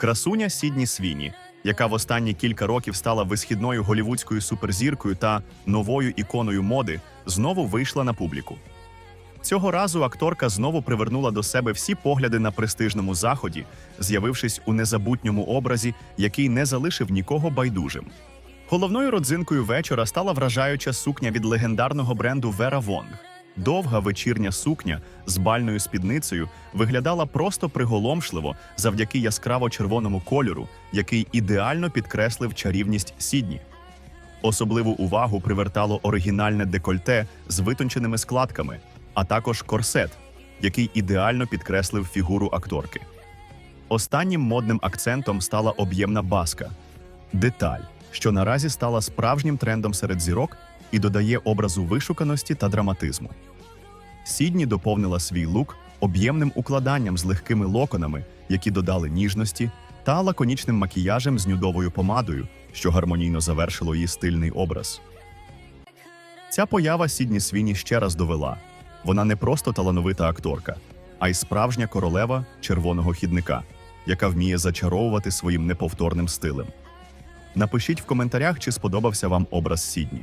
Красуня Сідні Свіні, яка в останні кілька років стала висхідною голівудською суперзіркою та новою іконою моди, знову вийшла на публіку. Цього разу акторка знову привернула до себе всі погляди на престижному заході, з'явившись у незабутньому образі, який не залишив нікого байдужим. Головною родзинкою вечора стала вражаюча сукня від легендарного бренду Vera Wong. Довга вечірня сукня з бальною спідницею виглядала просто приголомшливо завдяки яскраво червоному кольору, який ідеально підкреслив чарівність Сідні. Особливу увагу привертало оригінальне декольте з витонченими складками, а також корсет, який ідеально підкреслив фігуру акторки. Останнім модним акцентом стала об'ємна баска деталь, що наразі стала справжнім трендом серед зірок і додає образу вишуканості та драматизму. Сідні доповнила свій лук об'ємним укладанням з легкими локонами, які додали ніжності, та лаконічним макіяжем з нюдовою помадою, що гармонійно завершило її стильний образ. Ця поява Сідні Свіні ще раз довела: вона не просто талановита акторка, а й справжня королева червоного хідника, яка вміє зачаровувати своїм неповторним стилем. Напишіть в коментарях, чи сподобався вам образ Сідні.